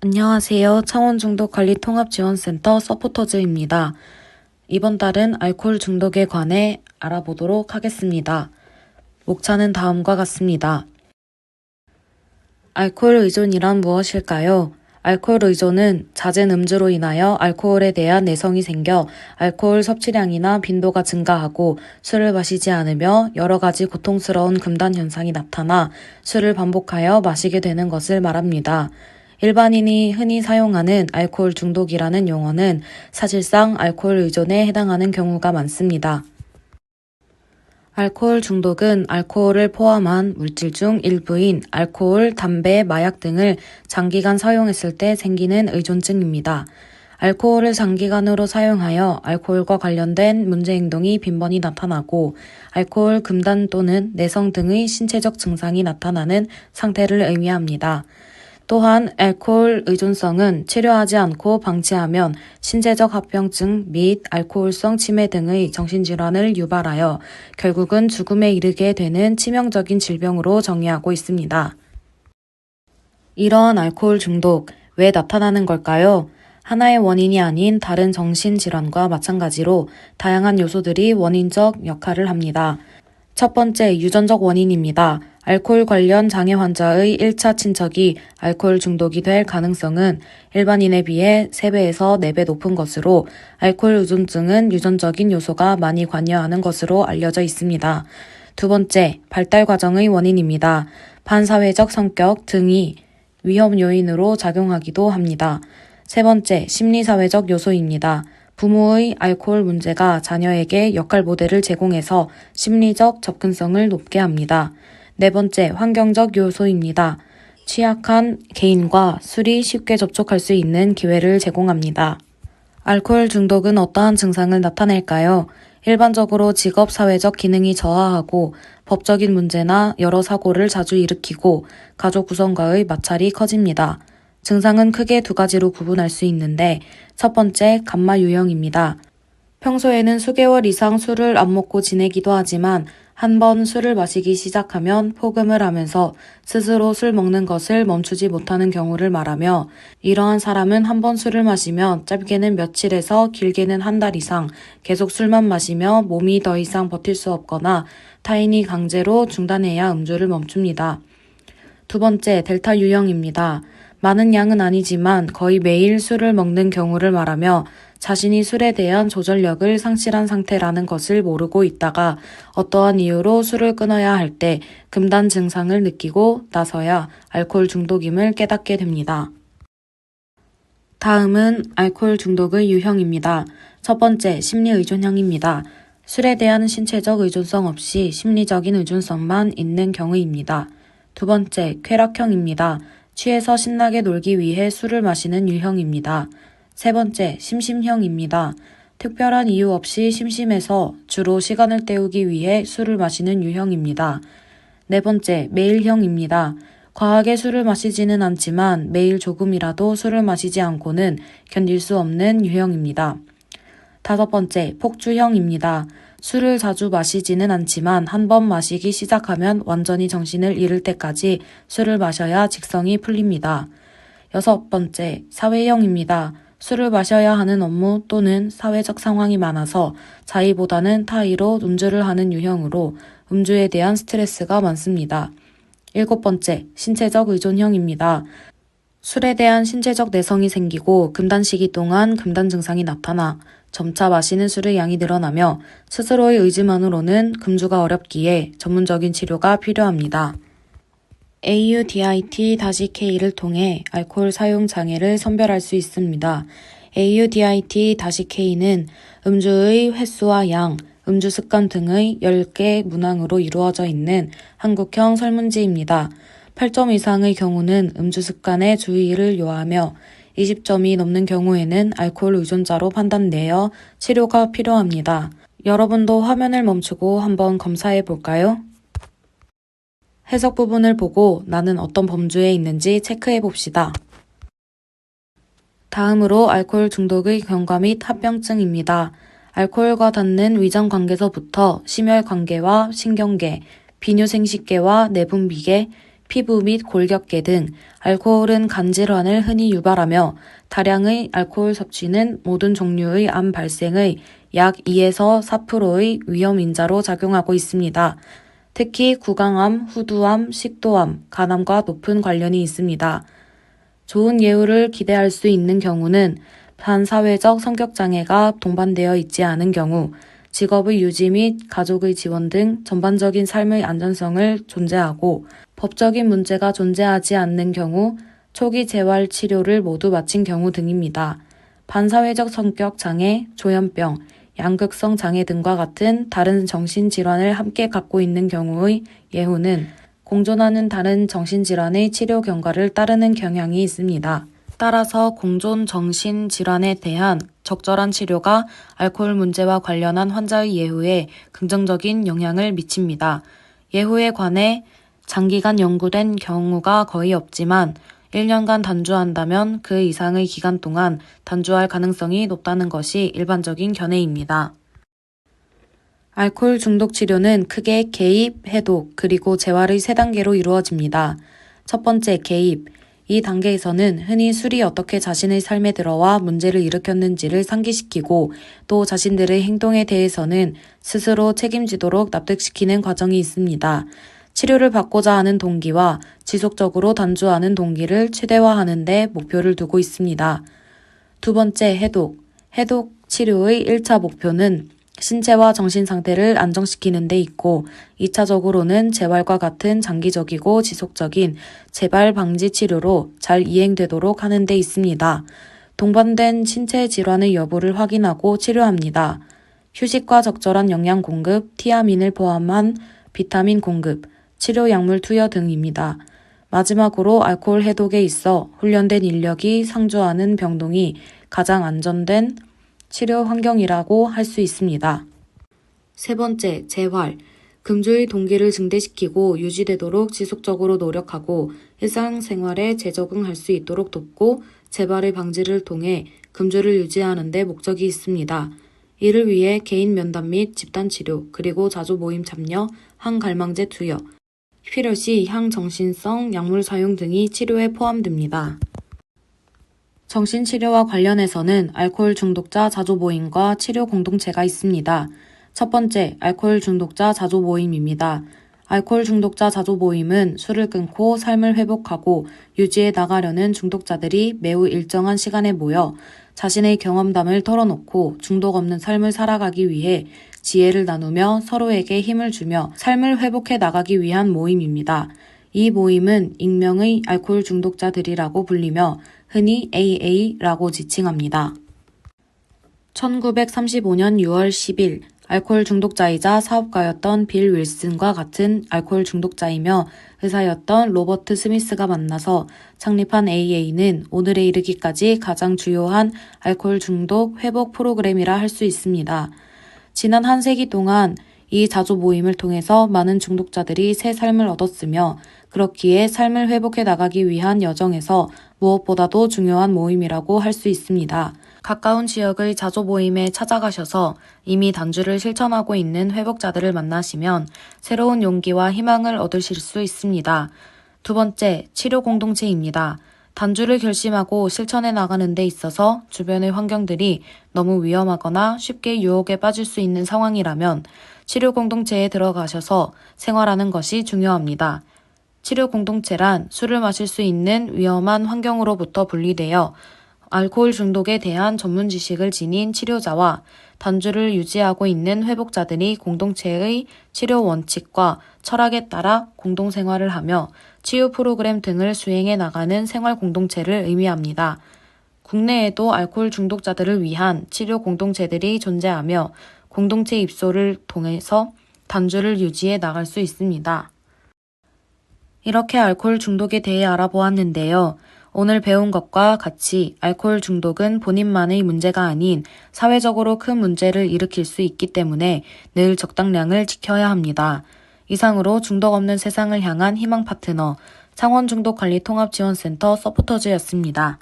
안녕하세요. 창원중독관리통합지원센터 서포터즈입니다. 이번 달은 알코올 중독에 관해 알아보도록 하겠습니다. 목차는 다음과 같습니다. 알코올 의존이란 무엇일까요? 알코올 의존은 잦은 음주로 인하여 알코올에 대한 내성이 생겨 알코올 섭취량이나 빈도가 증가하고 술을 마시지 않으며 여러 가지 고통스러운 금단 현상이 나타나 술을 반복하여 마시게 되는 것을 말합니다. 일반인이 흔히 사용하는 알코올 중독이라는 용어는 사실상 알코올 의존에 해당하는 경우가 많습니다. 알코올 중독은 알코올을 포함한 물질 중 일부인 알코올, 담배, 마약 등을 장기간 사용했을 때 생기는 의존증입니다. 알코올을 장기간으로 사용하여 알코올과 관련된 문제 행동이 빈번히 나타나고 알코올 금단 또는 내성 등의 신체적 증상이 나타나는 상태를 의미합니다. 또한 알코올 의존성은 치료하지 않고 방치하면 신체적 합병증 및 알코올성 치매 등의 정신질환을 유발하여 결국은 죽음에 이르게 되는 치명적인 질병으로 정의하고 있습니다. 이러한 알코올 중독, 왜 나타나는 걸까요? 하나의 원인이 아닌 다른 정신질환과 마찬가지로 다양한 요소들이 원인적 역할을 합니다. 첫 번째, 유전적 원인입니다. 알코올 관련 장애 환자의 1차 친척이 알코올 중독이 될 가능성은 일반인에 비해 3배에서 4배 높은 것으로 알코올 의존증은 유전적인 요소가 많이 관여하는 것으로 알려져 있습니다. 두 번째, 발달 과정의 원인입니다. 반사회적 성격 등이 위험 요인으로 작용하기도 합니다. 세 번째, 심리사회적 요소입니다. 부모의 알코올 문제가 자녀에게 역할 모델을 제공해서 심리적 접근성을 높게 합니다. 네 번째, 환경적 요소입니다. 취약한 개인과 술이 쉽게 접촉할 수 있는 기회를 제공합니다. 알코올 중독은 어떠한 증상을 나타낼까요? 일반적으로 직업 사회적 기능이 저하하고 법적인 문제나 여러 사고를 자주 일으키고 가족 구성과의 마찰이 커집니다. 증상은 크게 두 가지로 구분할 수 있는데 첫 번째 감마 유형입니다. 평소에는 수개월 이상 술을 안 먹고 지내기도 하지만 한 번 술을 마시기 시작하면 폭음을 하면서 스스로 술 먹는 것을 멈추지 못하는 경우를 말하며 이러한 사람은 한 번 술을 마시면 짧게는 며칠에서 길게는 한 달 이상 계속 술만 마시며 몸이 더 이상 버틸 수 없거나 타인이 강제로 중단해야 음주를 멈춥니다. 두 번째, 델타 유형입니다. 많은 양은 아니지만 거의 매일 술을 먹는 경우를 말하며 자신이 술에 대한 조절력을 상실한 상태라는 것을 모르고 있다가 어떠한 이유로 술을 끊어야 할 때 금단 증상을 느끼고 나서야 알코올 중독임을 깨닫게 됩니다. 다음은 알코올 중독의 유형입니다. 첫 번째, 심리 의존형입니다. 술에 대한 신체적 의존성 없이 심리적인 의존성만 있는 경우입니다. 두 번째, 쾌락형입니다. 취해서 신나게 놀기 위해 술을 마시는 유형입니다. 세 번째, 심심형입니다. 특별한 이유 없이 심심해서 주로 시간을 때우기 위해 술을 마시는 유형입니다. 네 번째, 매일형입니다. 과하게 술을 마시지는 않지만 매일 조금이라도 술을 마시지 않고는 견딜 수 없는 유형입니다. 다섯 번째, 폭주형입니다. 술을 자주 마시지는 않지만 한 번 마시기 시작하면 완전히 정신을 잃을 때까지 술을 마셔야 직성이 풀립니다. 여섯 번째, 사회형입니다. 술을 마셔야 하는 업무 또는 사회적 상황이 많아서 자의보다는 타의로 음주를 하는 유형으로 음주에 대한 스트레스가 많습니다. 일곱 번째, 신체적 의존형입니다. 술에 대한 신체적 내성이 생기고 금단 시기 동안 금단 증상이 나타나 점차 마시는 술의 양이 늘어나며 스스로의 의지만으로는 금주가 어렵기에 전문적인 치료가 필요합니다. AUDIT-K를 통해 알코올 사용 장애를 선별할 수 있습니다. AUDIT-K는 음주의 횟수와 양, 음주 습관 등의 10개 문항으로 이루어져 있는 한국형 설문지입니다. 8점 이상의 경우는 음주 습관에 주의를 요하며 20점이 넘는 경우에는 알코올 의존자로 판단되어 치료가 필요합니다. 여러분도 화면을 멈추고 한번 검사해 볼까요? 해석 부분을 보고 나는 어떤 범주에 있는지 체크해 봅시다. 다음으로 알코올 중독의 경과 및 합병증입니다. 알코올과 닿는 위장 관계서부터 심혈 관계와 신경계, 비뇨생식계와 내분비계, 피부 및 골격계 등 알코올은 간 질환을 흔히 유발하며 다량의 알코올 섭취는 모든 종류의 암 발생의 약 2에서 4%의 위험 인자로 작용하고 있습니다. 특히 구강암, 후두암, 식도암, 간암과 높은 관련이 있습니다. 좋은 예후를 기대할 수 있는 경우는 반사회적 성격장애가 동반되어 있지 않은 경우, 직업의 유지 및 가족의 지원 등 전반적인 삶의 안전성을 존재하고 법적인 문제가 존재하지 않는 경우 초기 재활 치료를 모두 마친 경우 등입니다. 반사회적 성격 장애, 조현병, 양극성 장애 등과 같은 다른 정신질환을 함께 갖고 있는 경우의 예후는 공존하는 다른 정신질환의 치료 경과를 따르는 경향이 있습니다. 따라서 공존 정신질환에 대한 적절한 치료가 알코올 문제와 관련한 환자의 예후에 긍정적인 영향을 미칩니다. 예후에 관해 장기간 연구된 경우가 거의 없지만 1년간 단주한다면 그 이상의 기간 동안 단주할 가능성이 높다는 것이 일반적인 견해입니다. 알코올 중독 치료는 크게 개입, 해독, 그리고 재활의 세 단계로 이루어집니다. 첫 번째, 개입. 이 단계에서는 흔히 술이 어떻게 자신의 삶에 들어와 문제를 일으켰는지를 상기시키고 또 자신들의 행동에 대해서는 스스로 책임지도록 납득시키는 과정이 있습니다. 치료를 받고자 하는 동기와 지속적으로 단주하는 동기를 최대화하는 데 목표를 두고 있습니다. 두 번째, 해독. 해독 치료의 1차 목표는 신체와 정신 상태를 안정시키는 데 있고 2차적으로는 재활과 같은 장기적이고 지속적인 재발 방지 치료로 잘 이행되도록 하는 데 있습니다. 동반된 신체 질환의 여부를 확인하고 치료합니다. 휴식과 적절한 영양 공급, 티아민을 포함한 비타민 공급, 치료 약물 투여 등입니다. 마지막으로 알코올 해독에 있어 훈련된 인력이 상주하는 병동이 가장 안전된 치료 환경이라고 할 수 있습니다. 세 번째, 재활. 금주의 동기를 증대시키고 유지되도록 지속적으로 노력하고 일상생활에 재적응할 수 있도록 돕고 재발의 방지를 통해 금주를 유지하는 데 목적이 있습니다. 이를 위해 개인 면담 및 집단 치료, 그리고 자조 모임 참여, 항갈망제 투여, 필요시 향정신성 약물 사용 등이 치료에 포함됩니다. 정신치료와 관련해서는 알코올 중독자 자조 모임과 치료 공동체가 있습니다. 첫 번째, 알코올 중독자 자조 모임입니다. 알코올 중독자 자조 모임은 술을 끊고 삶을 회복하고 유지해 나가려는 중독자들이 매우 일정한 시간에 모여 자신의 경험담을 털어놓고 중독 없는 삶을 살아가기 위해 지혜를 나누며 서로에게 힘을 주며 삶을 회복해 나가기 위한 모임입니다. 이 모임은 익명의 알코올 중독자들이라고 불리며 흔히 AA라고 지칭합니다. 1935년 6월 10일 알코올 중독자이자 사업가였던 빌 윌슨과 같은 알코올 중독자이며 의사였던 로버트 스미스가 만나서 창립한 AA는 오늘에 이르기까지 가장 주요한 알코올 중독 회복 프로그램이라 할 수 있습니다. 지난 한 세기 동안 이 자조 모임을 통해서 많은 중독자들이 새 삶을 얻었으며 그렇기에 삶을 회복해 나가기 위한 여정에서 무엇보다도 중요한 모임이라고 할 수 있습니다. 가까운 지역의 자조 모임에 찾아가셔서 이미 단주를 실천하고 있는 회복자들을 만나시면 새로운 용기와 희망을 얻으실 수 있습니다. 두 번째, 치료 공동체입니다. 단주를 결심하고 실천해 나가는 데 있어서 주변의 환경들이 너무 위험하거나 쉽게 유혹에 빠질 수 있는 상황이라면 치료 공동체에 들어가셔서 생활하는 것이 중요합니다. 치료 공동체란 술을 마실 수 있는 위험한 환경으로부터 분리되어 알코올 중독에 대한 전문 지식을 지닌 치료자와 단주를 유지하고 있는 회복자들이 공동체의 치료 원칙과 철학에 따라 공동생활을 하며 치유 프로그램 등을 수행해 나가는 생활 공동체를 의미합니다. 국내에도 알코올 중독자들을 위한 치료 공동체들이 존재하며 공동체 입소를 통해서 단주를 유지해 나갈 수 있습니다. 이렇게 알코올 중독에 대해 알아보았는데요. 오늘 배운 것과 같이 알코올 중독은 본인만의 문제가 아닌 사회적으로 큰 문제를 일으킬 수 있기 때문에 늘 적당량을 지켜야 합니다. 이상으로 중독 없는 세상을 향한 희망 파트너 창원중독관리통합지원센터 서포터즈였습니다.